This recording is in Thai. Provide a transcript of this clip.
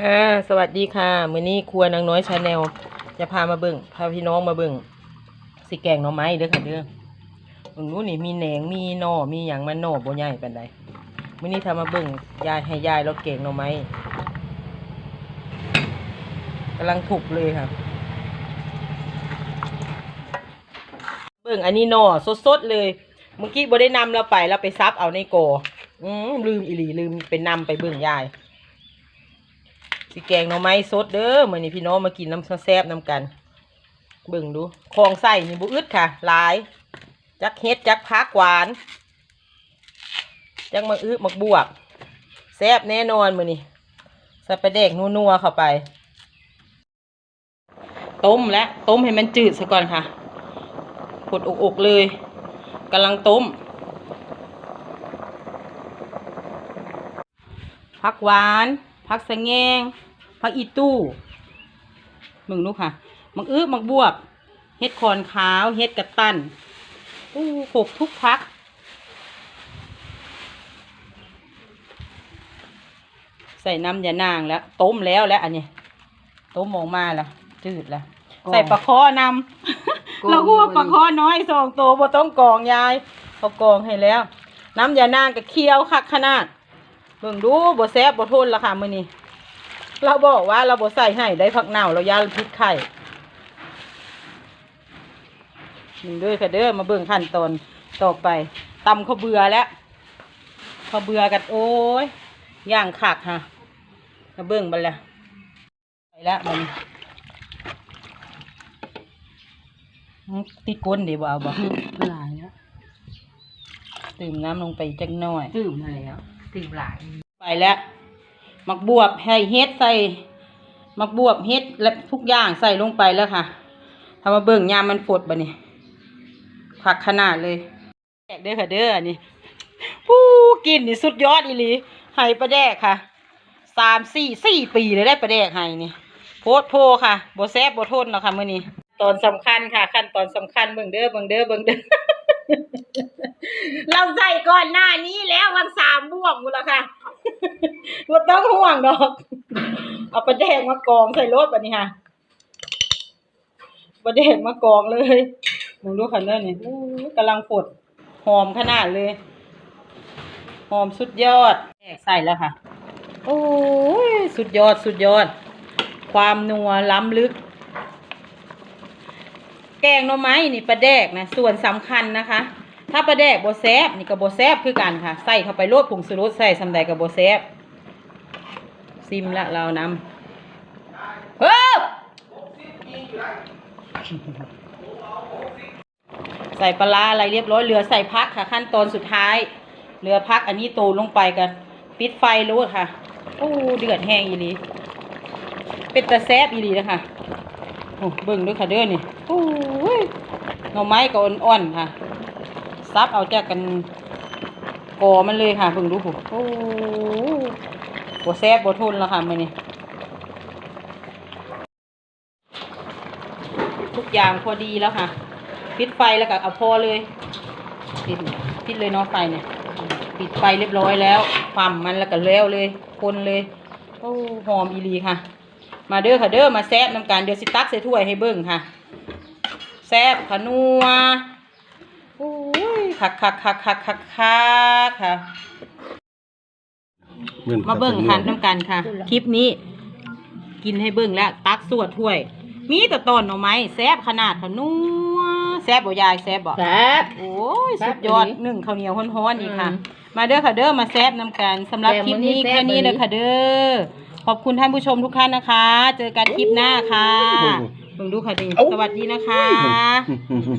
อ่าสวัสดีค่ะมื้อนี้ครัวนางน้อยชาแนลจะพามาเบิ่งพาพี่น้องมาเบิ่งสิแกงหน่อไม้เด้อค่ะเด้อตรงนู้นนี่มีแหนงมีหน่อมีหยังมันหน่อบ่ใหญ่ปานใดมื้อนี้ทามาเบิ่งยายให้ยายแล้วแกงหน่อไม้กำลังถูกเลยค่ะ เบิ่งอันนี้หน่อสดๆเลย เมื่อกี้บ่ได้นำเราไปเราไปซับเอาในโกอืมลืมอีหลีลืมเป็นนำไปเบิ่งยาย สิแกงหน่อไม้สดเด้อมือนี้พี่น้องมากินน้ำแซ่บน้ำกัน เบิ่งดูคองไส้นี่บ่อึดค่ะหลาย จักเฮ็ดจักพักหวาน จักมักอึมักบวกแซ่บแน่นอนมือนี้ใส่ปลาแดกนัวๆเข้าไป ต้มและต้มให้มันจืดซะก่อนค่ะผดอกๆเลยกำลังต้มผักหวานผักสะแงง ผักอีตู้มึงลูกค่ะมักอื้อมักบวบ เฮ็ดคอนขาว เฮ็ดกระตันอู้ครบทุกพัก ใส่น้ำยานางแล้ว ต้มแล้วแล้วอันนี้ ต้มออกมาแล้วจืดแล้ว ใส่ปลาคอนำเราก็ว่าปลาคอน้อยสองตัวบ่ต้องกรองยายเขากรองให้แล้ว น้ำยานางกับเคี่ยวคักขนาดเบิ่งดูบ่แซ่บบ่ทนละค่ะมื้อนี้ เราบอกว่าเราบ่ใส่ให้ได้ผักเน่าเราย่าพริกไข่นี่เด้อค่ะเด้อมาเบิ่งขั้นตอนต่อไปตำข้าวเบื่อแล้วข้าวเบื่อกันโอ้ยย่างคักฮะมาเบิ่งบัดละไปแล้วมันติดก้นเดี๋ยวบ่เอาบ่หลายแล้วตื่มน้ำลงไปจักหน่อยตื่มมาแล้วตื่มหลายไปแล้ว มักบวบให้เฮ็ดใส่มักบวบเฮ็ดและทุกอย่างใส่ลงไปแล้วค่ะทำมาเบิ่งยามมันฝดบะนี่ผักขนาดเลยแดกเด้อค่ะเด้อนนี้ผู้กินนี่สุดยอดอีหลีไห้ปลาแดกค่ะสามสี่สี่ปีเลยได้ปลาแดกไห้นี่โพดโพค่ะโบแซ่บบ่ทนเนาะค่ะมื้อนี้ตอนสำคัญค่ะ ขั้นตอนสำคัญเบิ่งเด้อเบิ่งเด้อเบิ่งเด้อเราใส่ก่อนหน้านี้แล้ววันสามบวกหมดแล้วค่ะ บ่าต้องห่วงดอก เอาปลาแดงมากองใส่รถแบบนี้ค่ะปลาแดงมากองเลยมึงดูคันเนอร์นี่กำลังฝดหอมขนาดเลย หอมสุดยอดแกใส่แล้วค่ะ โอ้ยสุดยอดสุดยอด ความนัวล้ำลึก แกงหน่อไม้นี่ปลาแดกนะ ส่วนสำคัญนะคะ ถ้าปลาแดกโบแซบนี่ก็โบแซบคือกันค่ะ ใส่เข้าไปโรดผงสุรสใส่สำใดกับโบแซบซิมละเรานำเฮ้อใส่ปลาอะไรเรียบร้อยเหลือใส่พักค่ะ ขั้นตอนสุดท้ายเหลือพักอันนี้โตลงไปกันปิดไฟรู้ค่ะโอ้เดือดแห้งอีหลีเป็นตะแซบอีหลีนะคะโอ้เบิ่งด้วยค่ะเด้อนี่โอ้ยหน่อไม้ก็อ่อนๆค่ะ ซับเอาจากกันกอมันเลยค่ะเพิ่งรู้ผูโอ้โหแซ่บบ่ทุนแล้วค่ะมื้อนี้ทุกอย่างพอดีแล้วค่ะปิดไฟแล้วก็เอาพอเลยปิดปิดเลยเนาะไฟเนี่ยปิดไฟเรียบร้อยแล้วความมันแล้วก็แล้วเลยคนเลยโอ้หอมอีหลีค่ะ มาเด้อค่ะเด้อมาแซ่บน้ำกันเดี๋ยวสิตักใส่ถ้วยให้เบิ่งค่ะ แซ่บขนัว คักคักคักคักคักคักค่ะ มาเบิ่งหันน้ำกันค่ะ คลิปนี้ กินให้เบิ่งแล้ว ตักสวดถ้วย มีแต่ตอนหน่อไม้แซ่บขนาดค่ะนัวแซ่บบ่ยายแซ่บบ่แซ่บโอ้ยแซ่สุบดยอดอีหลีหนึ่งข้าวเหนียวฮ้อนๆอีกค่ะอืมมาเด้อค่ะเด้อมาแซ่บน้ำกันสำหรับแต่คลิปนี้มื้อนี้แซ่บแค่นี้เลยค่ะเด้อขอบคุณท่านผู้ชมทุกท่านนะคะ เจอกันคลิปหน้าค่ะเบิ่งดูค่ะดิสวัสดีนะคะ Mm-hmm.